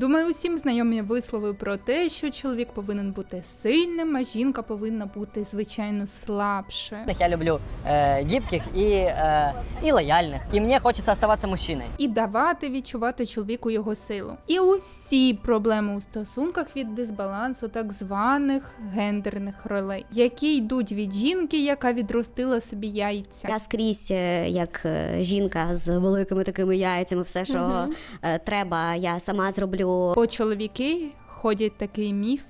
Думаю, усім знайомі вислови про те, що чоловік повинен бути сильним, а жінка повинна бути звичайно слабшою. Я люблю э, гибких и, э, и лояльных. И мне хочется оставаться мужчиной. і давати відчувати чоловіку його силу. І усі проблеми у стосунках від дисбалансу так званих гендерних ролей, які йдуть від жінки, яка відростила собі яйця. Я скрізь, е, як е, жінка з великими такими яйцями, все, що е, треба, я сама зроблю. Бо чоловіки ходять такий міф,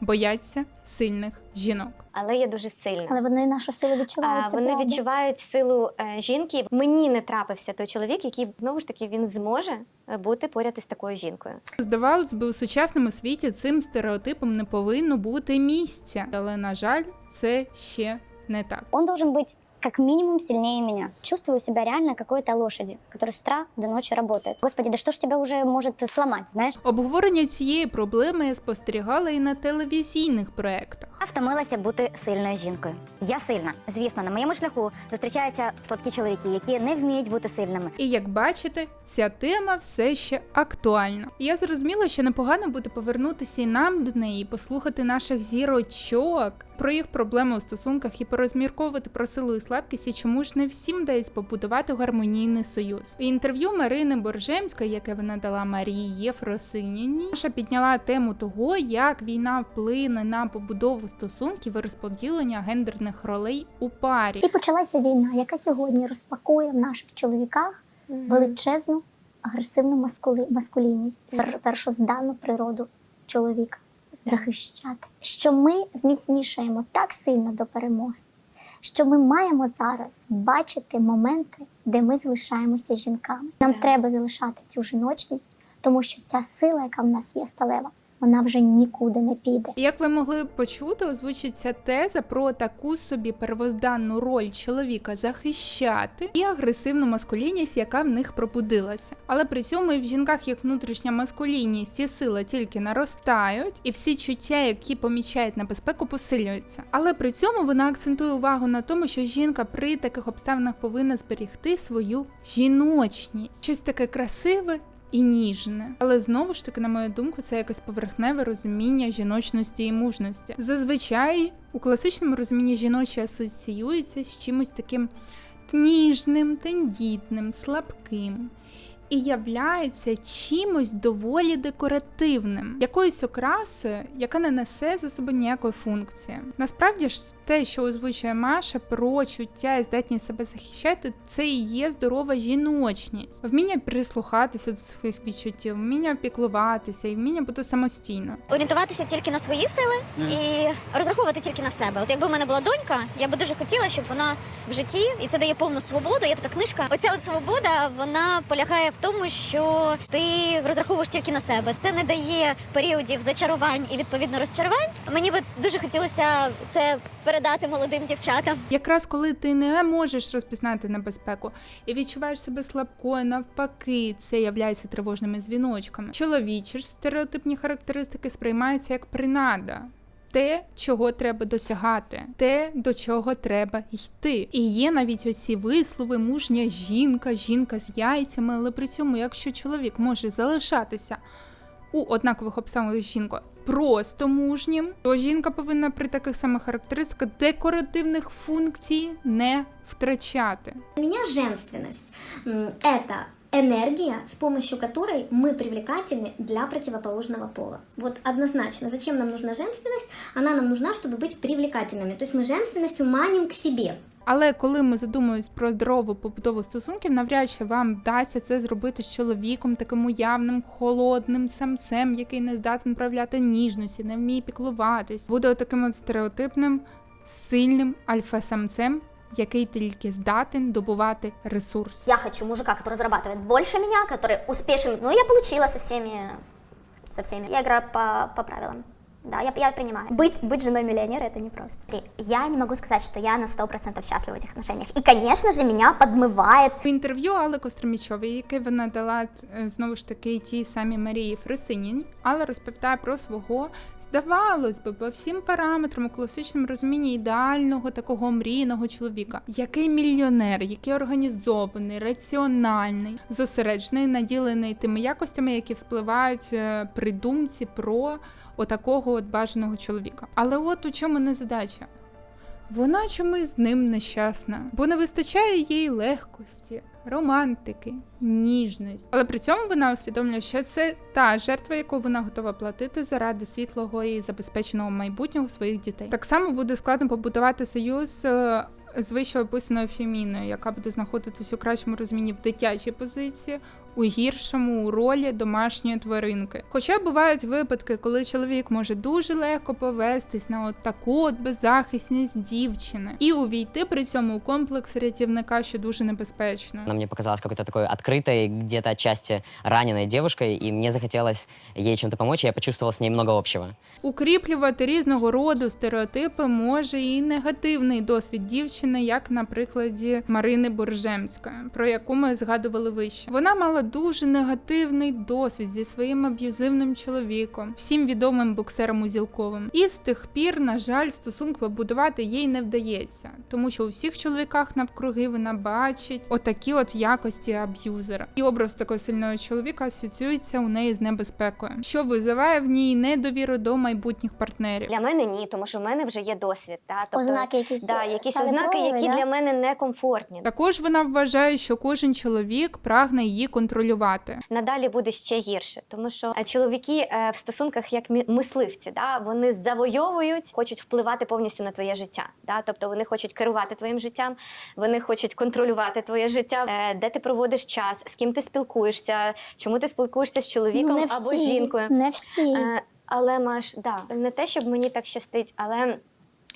бояться сильних жінок. але я дуже сильна. Але вони нашу силу відчувають. А, це Вони правда. відчувають силу е, жінки. Мені не трапився той чоловік, який знову ж таки він зможе е, бути поряд із такою жінкою. Здавалось би, у сучасному світі цим стереотипом не повинно бути місця, але на жаль, це ще не так. Он должен быть как минимум сильнее меня. Чувствую себя реально какой-то лошади, которая с утра до ночи работает. Господи, да что ж тебя уже может сломать, знаешь? Обговорення цієї проблеми я спостерігала і на телевізійних проектах. Я втомилася бути сильною жінкою. Я сильна. Звісно, на моєму шляху зустрічаються слабкі чоловіки, які не вміють бути сильними. І як бачите, ця тема все ще актуальна. Я зрозуміла, що непогано буде повернутися і нам до неї, і послухати наших зірочок про їх проблеми у стосунках і порозмірковувати про силу і слабкість, і чому ж не всім дається побудувати гармонійний союз. У інтерв'ю Марини Боржемської, яке вона дала Марії Єфросиніні, Маша підняла тему того, як війна вплине на побудову стосунків і розподілення гендерних ролей у парі. І почалася війна, яка сьогодні розпакує в наших чоловіках величезну агресивну маскули... маскулінність, пер... першозданну природу чоловіка захищати. Що ми зміцнішаємо так сильно до перемоги, що ми маємо зараз бачити моменти, де ми залишаємося жінками. Нам треба залишати цю жіночність, тому що ця сила, яка в нас є сталева, вона вже нікуди не піде. Як ви могли почути, озвучиться теза про таку собі первозданну роль чоловіка захищати і агресивну маскулінність, яка в них пробудилася. Але при цьому і в жінках як внутрішня маскулінність і сила тільки наростають, і всі чуття, які помічають небезпеку, посилюються. Але при цьому вона акцентує увагу на тому, що жінка при таких обставинах повинна зберігти свою жіночність, щось таке красиве і ніжне. Але знову ж таки, на мою думку, це якось поверхневе розуміння жіночності і мужності. Зазвичай у класичному розумінні жіноче асоціюється з чимось таким ніжним, тендітним, слабким. І являється чимось доволі декоративним, якоюсь окрасою, яка не несе за собою ніякої функції. Насправді ж те, що озвучує Маша про чуття і здатність себе захищати, це і є здорова жіночність, вміння прислухатися до своїх відчуттів, вміння піклуватися і вміння бути самостійно. орієнтуватися тільки на свої сили і розраховувати тільки на себе. От якби в мене була донька, я би дуже хотіла, щоб вона в житті, і це дає повну свободу. Є така книжка. Оця от свобода вона полягає в тому, що ти розраховуєш тільки на себе. Це не дає періодів зачарувань і відповідно розчарувань. Мені би дуже хотілося це передати молодим дівчатам. Якраз коли ти не можеш розпізнати небезпеку і відчуваєш себе слабкою, навпаки, це являється тривожними дзвіночками. Чоловічі ж стереотипні характеристики сприймаються як принада. Те, чого треба досягати, те, до чого треба йти. І є навіть оці вислови мужня жінка, жінка з яйцями, але при цьому, якщо чоловік може залишатися у однакових обставинах з жінкою просто мужнім, то жінка повинна при таких самих характеристиках декоративних функцій не втрачати. Для меня женственность м, – это энергия, с помощью которой мы привлекательны для противоположного пола. Вот однозначно, зачем нам нужна женственность? Она нам нужна, чтобы быть привлекательными. То есть мы женственностью маним к себе. Але коли ми задумуємось про здорову побудову стосунків, навряд чи вам вдасться це зробити з чоловіком, таким уявним, холодним самцем, який не здатен проявляти ніжності, не вміє піклуватись, буде таким от стереотипним, сильним альфа-самцем, який тільки здатен добувати ресурс. Я хочу мужика, который зарабатывает больше меня, который успешен. Ну, я получила со всеми, со всеми. Я играю по, по правилам. Да, я, я принимаю. Быть, быть женой миллионера это непросто. И Я не могу сказать, что я на 100% счастлива в этих отношениях. И, конечно же, меня подмывает В інтерв'ю Алли Костромічової, яке вона дала е, знову ж таки тій самій Марії Фрисинін, Алла розповідає про свого, здавалось би, по всім параметрам у класичному розумінні ідеального такого мрійного чоловіка, який мільйонер, який організований, раціональний, зосереджений, наділений тими якостями, які вспливають е, при думці про отакого от бажаного чоловіка. Але от у чому не задача. Вона чомусь з ним нещасна, бо не вистачає їй легкості, романтики, ніжності. Але при цьому вона усвідомлює, що це та жертва, яку вона готова платити заради світлого і забезпеченого майбутнього своїх дітей. Так само буде складно побудувати союз. е, З вище описаною феміною, яка буде знаходитись у кращому розумінні в дитячій позиції, у гіршому у ролі домашньої тваринки. Хоча бувають випадки, коли чоловік може дуже легко повестись на от таку от беззахисність дівчини і увійти при цьому у комплекс рятівника, що дуже небезпечно. Она мне показалась какой-то такой открытой, где-то отчасти раненой девушкой, и мне захотелось ей чем-то помочь, и я почувствовал с ней много общего. Укріплювати різного роду стереотипи може і негативний досвід дівчини, як на прикладі Марини Боржемської, про яку ми згадували вище. Вона мала дуже негативний досвід зі своїм аб'юзивним чоловіком, всім відомим боксером Узілковим. І з тих пір, на жаль, стосунки побудувати їй не вдається, тому що у всіх чоловіках навкруги вона бачить отакі от якості аб'юзера. І образ такого сильного чоловіка асоціюється у неї з небезпекою, що визиває в ній недовіру до майбутніх партнерів. Для мене ні, тому що в мене вже є досвід. Да? Тобто, ознаки якісь, да, якісь ознаки, які да? для мене некомфортні. Також вона вважає, що кожен чоловік прагне її контролювати. Надалі буде ще гірше, тому що е, чоловіки е, в стосунках як мисливці, да? вони завойовують, хочуть впливати повністю на твоє життя. Да? Тобто вони хочуть керувати твоїм життям, вони хочуть контролювати твоє життя, е, де ти проводиш час, з ким ти спілкуєшся, чому ти спілкуєшся з чоловіком Ну, не або жінкою. Не всі. Але Маш, да, не те, щоб мені так щастить, але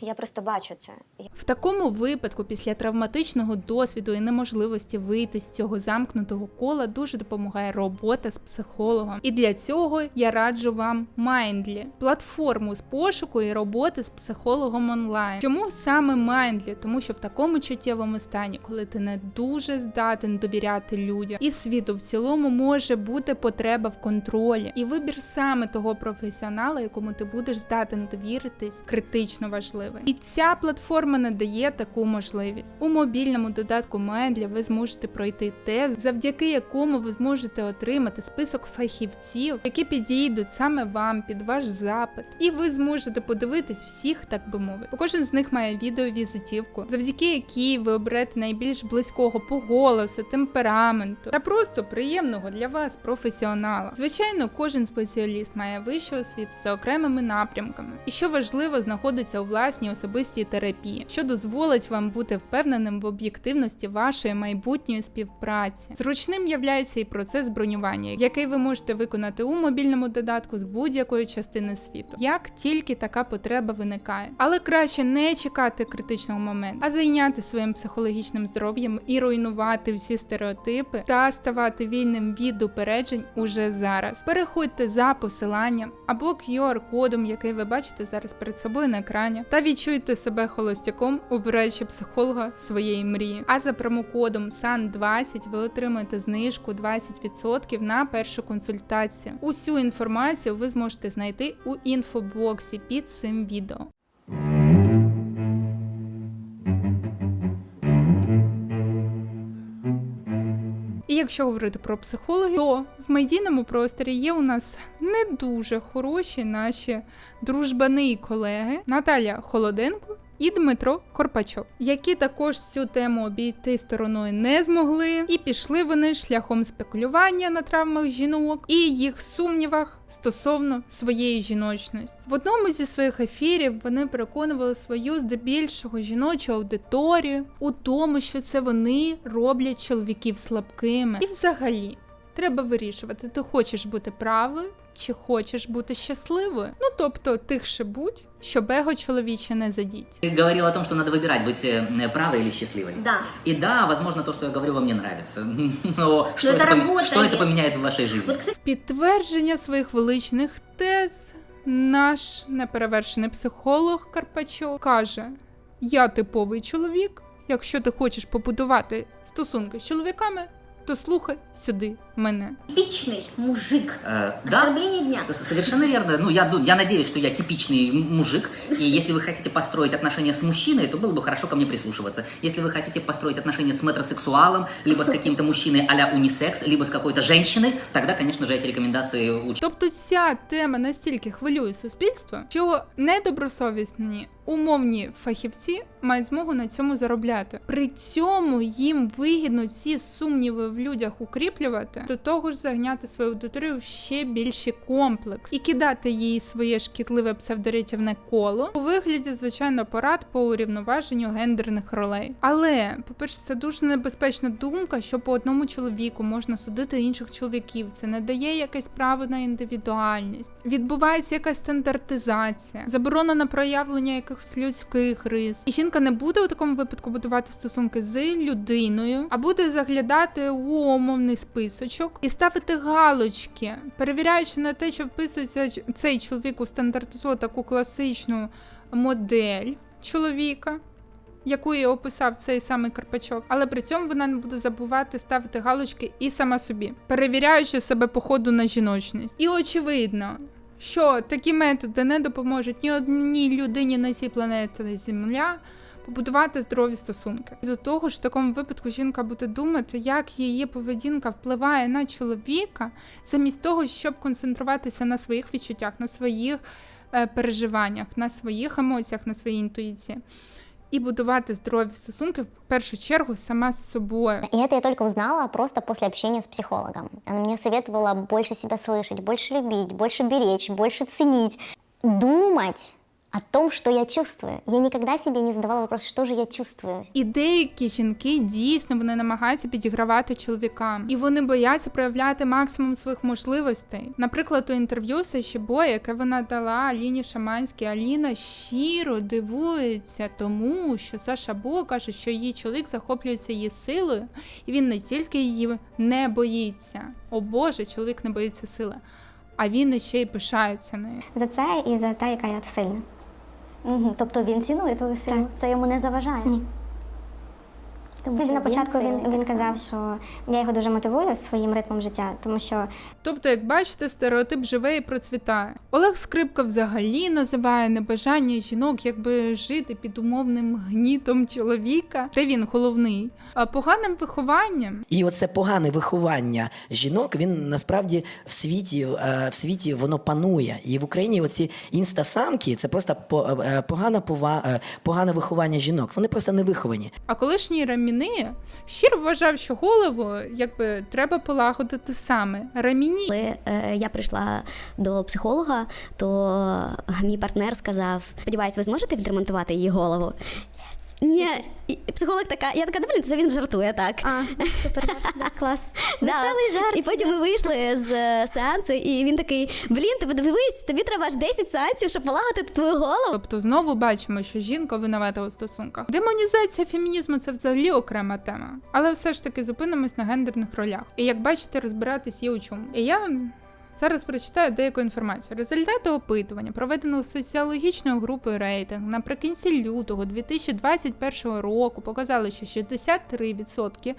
я просто бачу це. В такому випадку, після травматичного досвіду і неможливості вийти з цього замкнутого кола, дуже допомагає робота з психологом. І для цього я раджу вам Mindly – платформу з пошуку і роботи з психологом онлайн. Чому саме Mindly? Тому що в такому чуттєвому стані, коли ти не дуже здатен довіряти людям, і світу в цілому може бути потреба в контролі. І вибір саме того професіонала, якому ти будеш здатен довіритись, критично важливий. І ця платформа надає таку можливість. У мобільному додатку Mindly ви зможете пройти тест, завдяки якому ви зможете отримати список фахівців, які підійдуть саме вам під ваш запит, і ви зможете подивитись всіх, так би мовити. Бо Кожен з них має відеовізитівку, завдяки якій ви оберете найбільш близького по голосу, темпераменту та просто приємного для вас професіонала. Звичайно, кожен спеціаліст має вищу освіту за окремими напрямками, і що важливо, знаходиться у власній особистій терапії, що дозволить вам бути впевненим в об'єктивності вашої майбутньої співпраці. Зручним являється і процес бронювання, який ви можете виконати у мобільному додатку з будь-якої частини світу, як тільки така потреба виникає. Але краще не чекати критичного моменту, а зайняти своїм психологічним здоров'ям і руйнувати всі стереотипи та ставати вільним від упереджень уже зараз. Переходьте за посиланням або QR-кодом, який ви бачите зараз перед собою на екрані, та відчуйте себе холостяком, обираючи психолога своєї мрії. А за промокодом SAN20 ви отримаєте знижку 20% на першу консультацію. Усю інформацію ви зможете знайти у інфобоксі під цим відео. Якщо говорити про психологів, то в медійному просторі є у нас не дуже хороші наші дружбани і колеги Наталя Холоденко. І Дмитро Корпачов, які також цю тему обійти стороною не змогли, і пішли вони шляхом спекулювання на травмах жінок і їх сумнівах стосовно своєї жіночності. В одному зі своїх ефірів вони переконували свою здебільшого жіночу аудиторію у тому, що це вони роблять чоловіків слабкими. І взагалі треба вирішувати, ти хочеш бути правою чи хочеш бути щасливою. Ну тобто тихше будь, щоб его чоловіче не задіть. Ты говорил о том, что надо выбирать, быть э, правой или счастливой. Да. И да, возможно, то, что я говорю, вам не нравится. Но что, это это, пом- работает. что это поменяет в вашей жизни? Вот, кстати, Підтвердження своїх величних тез наш неперевершений психолог Карпачов каже: Я типовий чоловік. Якщо ти хочеш побудувати стосунки з чоловіками, то слухай сюди мене. Типичный мужик. Э, да, Оскорбление дня. С- Совершенно верно. Ну, я, ду- я надеюсь, что я типичный м- мужик, и если вы хотите построить отношения с мужчиной, то было бы хорошо ко мне прислушиваться. Если вы хотите построить отношения с метросексуалом, либо с каким-то мужчиной а-ля унисекс, либо с какой-то женщиной, тогда, конечно же, эти рекомендации учту. Тобто ця тема настільки хвилює суспільство, що недобросовісні умовні фахівці мають змогу на цьому заробляти. При цьому їм вигідно ці сумніви в людях укріплювати, до того ж загняти свою аудиторію в ще більший комплекс і кидати їй своє шкідливе псевдорятівне коло у вигляді, звичайно, порад по урівноваженню гендерних ролей. Але, по-перше, це дуже небезпечна думка, що по одному чоловіку можна судити інших чоловіків. Це не дає якесь право на індивідуальність. Відбувається якась стандартизація, заборона на проявлення якихось людських рис. І жінка не буде у такому випадку будувати стосунки з людиною, а буде заглядати у умовний списочок і ставити галочки, перевіряючи на те, чи вписується цей чоловік у стандартизовану таку класичну модель чоловіка. Яку і описав цей самий Карпачов, але при цьому вона не буде забувати ставити галочки і сама собі, перевіряючи себе по ходу на жіночність. І очевидно, що такі методи не допоможуть ні одній людині на цій планеті Земля побудувати здорові стосунки. До того ж, в такому випадку жінка буде думати, як її поведінка впливає на чоловіка, замість того, щоб концентруватися на своїх відчуттях, на своїх е, переживаннях, на своїх емоціях, на своїй інтуїції. І будувати здорові стосунки в першу чергу сама з собою. И это я только узнала просто после общения с психологом. Она мне советовала больше себя слышать, больше любить, больше беречь, больше ценить, думать о том, что я чувствую. Я никогда себе не задавала вопрос, что же я чувствую. І деякі жінки дійсно вони намагаються підігравати чоловікам, і вони бояться проявляти максимум своїх можливостей. Наприклад, у інтерв'ю Саші Боя, яке вона дала Аліні Шаманській, Аліна щиро дивується тому, що Саша Бо каже, що її чоловік захоплюється її силою, і він не тільки її не боїться. О Боже, чоловік не боїться сили, а він ще й пишається нею. За це і за те, яка я сильна. Угу. Тобто він цінує твою силу? Це йому не заважає? Ні. Тому що на початку він, сильний він казав, що я його дуже мотивую своїм ритмом життя, тому що Тобто, як бачите, стереотип живе і процвітає. Олег Скрипка взагалі називає небажання жінок, якби жити під умовним гнітом чоловіка, де він головний, а поганим вихованням. І оце погане виховання жінок, він насправді в світі, е, в світі воно панує. І в Україні оці інстасамки це просто е, погане, е, погане виховання жінок. Вони просто не виховані. А колишній Раміни щиро вважав, що голову якби треба полагодити саме. Раміні Коли е, я прийшла до психолога, то мій партнер сказав: сподіваюсь, ви зможете відремонтувати її голову? Ні, психолог така, я така дивлюся, це він жартує так. А, супер, клас. Да. Веселий жарт. І потім ми вийшли з е, сеансу, і він такий: Блін, ти дивись, тобі треба аж 10 сеансів, щоб полагодити твою голову. Тобто знову бачимо, що жінка винувата у стосунках. Демонізація фемінізму це взагалі окрема тема. Але все ж таки зупинимось на гендерних ролях. І як бачите, розбиратись є у чому. І я зараз прочитаю деяку інформацію. Результати опитування, проведеного соціологічною групою рейтинг наприкінці лютого 2021 року, показали, що 63%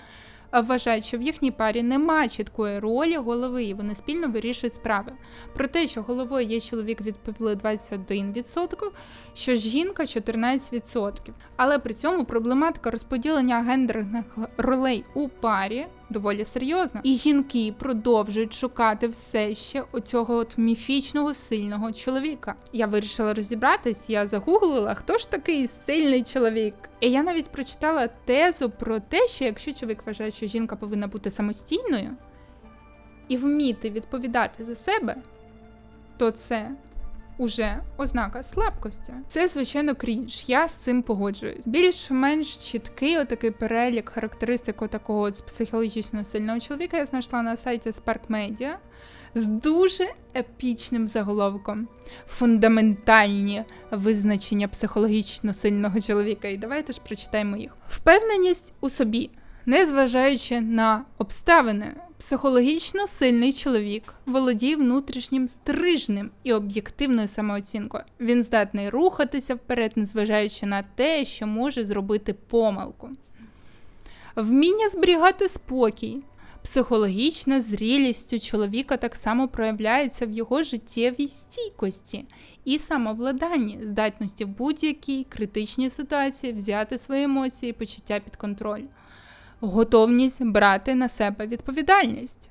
вважають, що в їхній парі нема чіткої ролі голови, і вони спільно вирішують справи. Про те, що головою є чоловік, відповіли 21%, що жінка 14%. Але при цьому проблематика розподілення гендерних ролей у парі доволі серйозна. І жінки продовжують шукати все ще оцього от міфічного сильного чоловіка. Я вирішила розібратись, я загуглила, хто ж такий сильний чоловік. І я навіть прочитала тезу про те, що якщо чоловік вважає, що жінка повинна бути самостійною і вміти відповідати за себе, то це уже ознака слабкості. Це, звичайно, крінж. Я з цим погоджуюсь. Більш-менш чіткий отакий перелік характеристик такого психологічно сильного чоловіка я знайшла на сайті Spark Media з дуже епічним заголовком. Фундаментальні визначення психологічно сильного чоловіка. І давайте ж прочитаємо їх. Впевненість у собі. Незважаючи на обставини, психологічно сильний чоловік володіє внутрішнім стрижнем і об'єктивною самооцінкою. Він здатний рухатися вперед, незважаючи на те, що може зробити помилку. Вміння зберігати спокій. Психологічна зрілість у чоловіка так само проявляється в його життєвій стійкості і самовладанні, здатності в будь-якій критичній ситуації взяти свої емоції і почуття під контроль, готовність брати на себе відповідальність.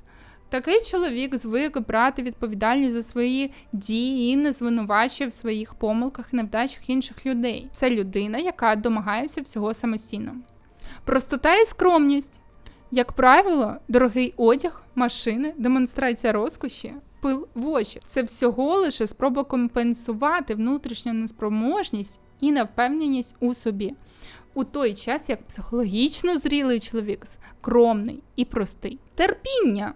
Такий чоловік звик брати відповідальність за свої дії і не звинувачує в своїх помилках і невдачах інших людей. Це людина, яка домагається всього самостійно. Простота і скромність. Як правило, дорогий одяг, машини, демонстрація розкоші, пил в очі це всього лише спроба компенсувати внутрішню неспроможність і невпевненість у собі. У той час, як психологічно зрілий чоловік скромний і простий. Терпіння.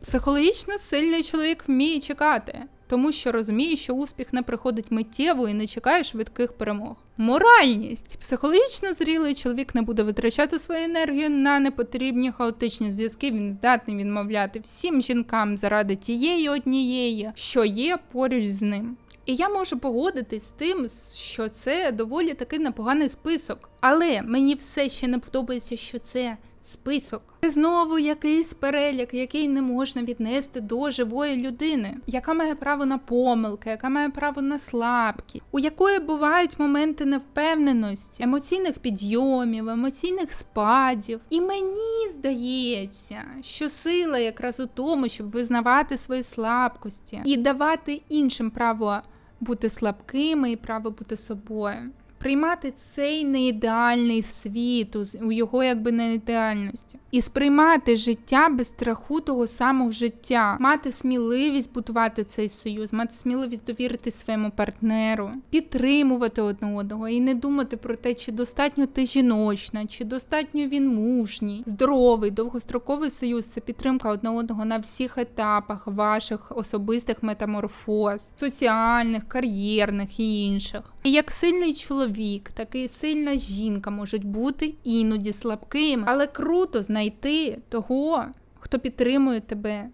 Психологічно сильний чоловік вміє чекати, тому що розуміє, що успіх не приходить миттєво і не чекає швидких перемог. Моральність. Психологічно зрілий чоловік не буде витрачати свою енергію на непотрібні хаотичні зв'язки. Він здатний відмовляти всім жінкам заради тієї однієї, що є поруч з ним. І я можу погодитись з тим, що це доволі таки непоганий список. Але мені все ще не подобається, що це список. Це знову якийсь перелік, який не можна віднести до живої людини, яка має право на помилки, яка має право на слабкі, у якої бувають моменти невпевненості, емоційних підйомів, емоційних спадів. І мені здається, що сила якраз у тому, щоб визнавати свої слабкості і давати іншим право бути слабкими і право бути собою. Приймати цей неідеальний світ у його якби неідеальності, і сприймати життя без страху того самого життя, мати сміливість будувати цей союз, мати сміливість довірити своєму партнеру, підтримувати одне одного і не думати про те, чи достатньо ти жіночна, чи достатньо він мужній, здоровий, довгостроковий союз це підтримка одне одного на всіх етапах ваших особистих метаморфоз, соціальних, кар'єрних і інших. Як сильний чоловік, так і сильна жінка можуть бути іноді слабкими, але круто знайти того, хто підтримує тебе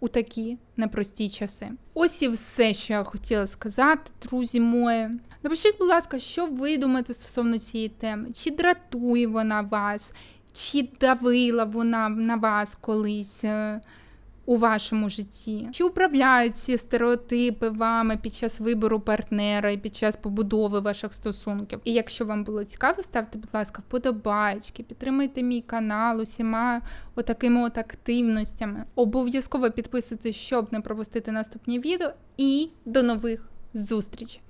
у такі непрості часи. Ось і все, що я хотіла сказати, друзі мої. Напишіть, будь ласка, що ви думаєте стосовно цієї теми? Чи дратує вона вас, чи давила вона на вас колись? У вашому житті? Чи управляють ці стереотипи вами під час вибору партнера і під час побудови ваших стосунків? І якщо вам було цікаво, ставте, будь ласка, вподобайки, підтримуйте мій канал усіма отакими от активностями. Обов'язково підписуйтесь, щоб не пропустити наступні відео. І до нових зустрічей!